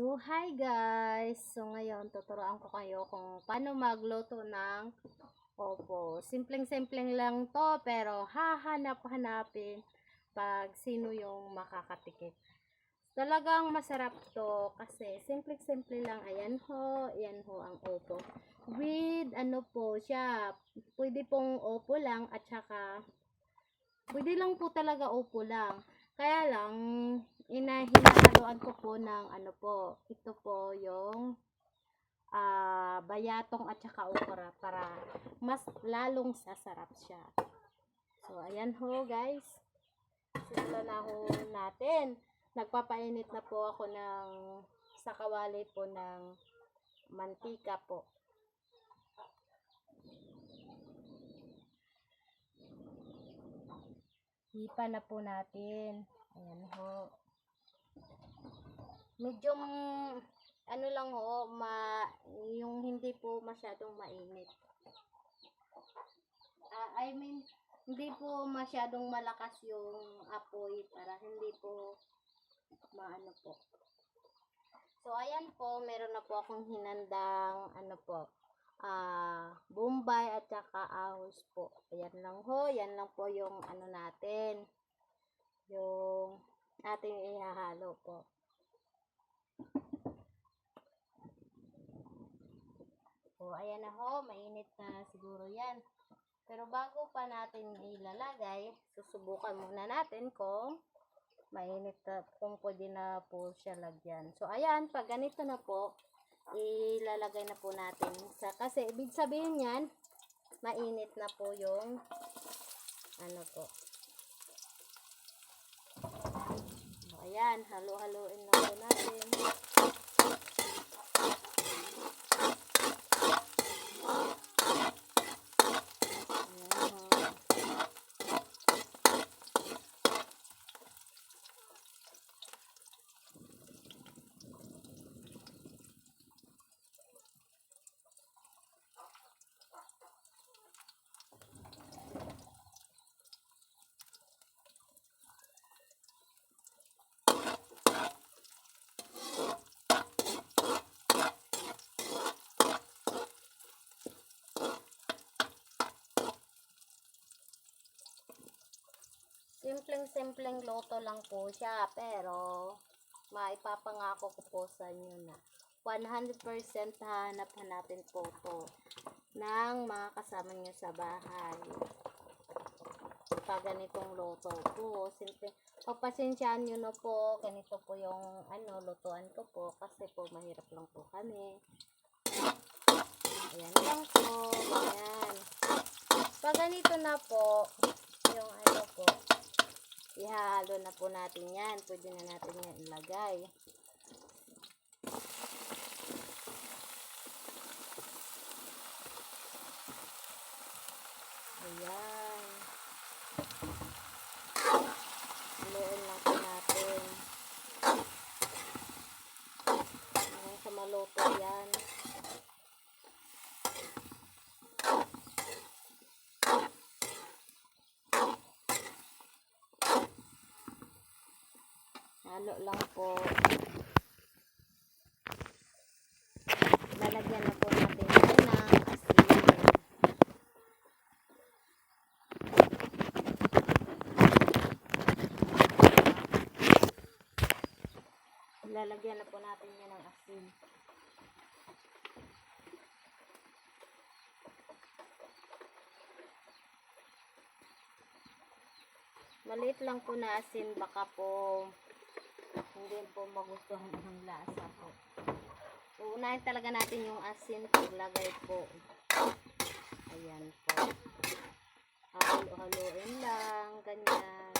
So, hi guys! So, ngayon, tuturuan ko kayo kung paano magluto ng opo. Simpleng-simpleng lang to, pero hahanap-hanapin pag sino yung makakatikip. Talagang masarap to kasi simple-simple lang. Ayan ho, ayan ho ang opo. With ano po siya, pwede pong opo lang at saka pwede lang po talaga opo lang. Kaya lang, inahinahaluan ko po ng ano po, ito po yung ah bayatong at saka okra para mas lalong sasarap siya. So, ayan ho guys. Simulan na ho natin. Nagpapainit na po ako ng sa kawali po ng mantika po. Hipa na po natin. Ayan ho. Medyo ano lang ho, ma, yung hindi po masyadong mainit. Ah, I mean, hindi po masyadong malakas yung apoy para hindi po maano po. So, ayan po, meron na po akong hinandang ano po, ah, bombay at saka ahos po. Ayan lang ho, yan lang po yung ano natin, yung ating ihahalo po. So, ayan na ho, mainit na siguro yan. Pero bago pa natin ilalagay, susubukan muna natin kung mainit na, kung pwede na po siya lagyan. So, ayan, pag ganito na po, ilalagay na po natin. Sa, kasi, ibig sabihin yan, mainit na po yung, ano po. So, ayan, halo-haloin na po natin. Ayan, ho. Simpleng-simpleng loto lang po siya, pero maipapangako ko po sa inyo na 100% hanap-hanapin po to ng mga kasama nyo sa bahay. Pag ganitong loto po, simple, pagpasensyaan nyo na po, ganito po yung ano, lutuan ko po, kasi po mahirap lang po kami. Ayan lang po, ayan. Pag ganito na po, yung ano po, ihahalo na po natin yan. Pwede na natin yan ilagay. Ayan. Haluin lang po natin. Hanggang sa maluto yan. Halo lang po. Lalagyan na po natin ng asin. Lalagyan na po natin yan ng asin. Maliit lang po na asin, baka po hindi po magustuhan ang lasa po. Uunahin talaga natin yung asin paglagay po. Ayan po. Halo-haloin lang, ganyan.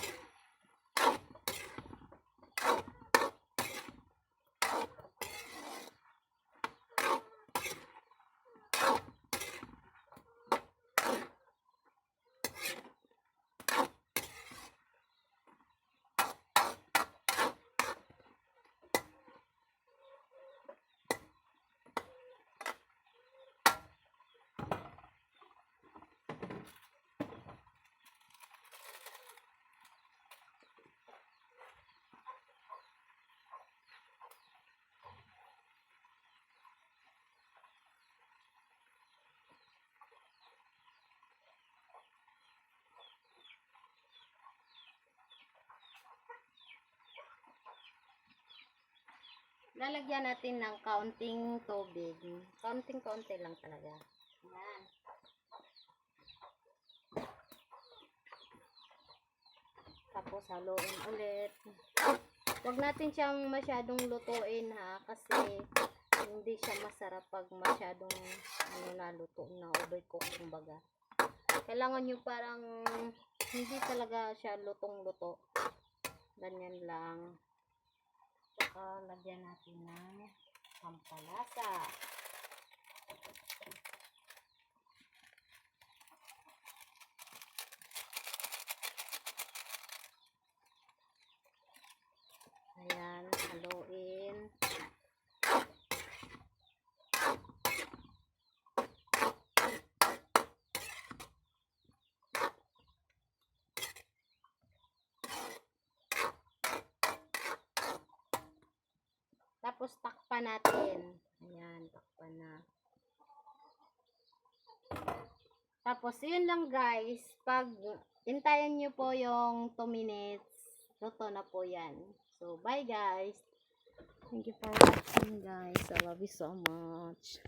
Lalagyan natin ng kaunting tubig. Kaunting-kaunti lang talaga. Yan. Tapos haluin ulit. Huwag natin siyang masyadong lutuin ha kasi hindi siya masarap pag masyadong ano na luto na overcook kumbaga. Kailangan nyo parang hindi talaga siya lutong-luto. Ganyan lang. Saka lagyan natin ng pampalasa. Ayan, haluin. Tapos takpan natin. Ayan, takpan na. Tapos, yun lang guys. Pag intayin nyo po yung 2 minutes, luto na po yan. So, bye guys. Thank you for watching guys. I love you so much.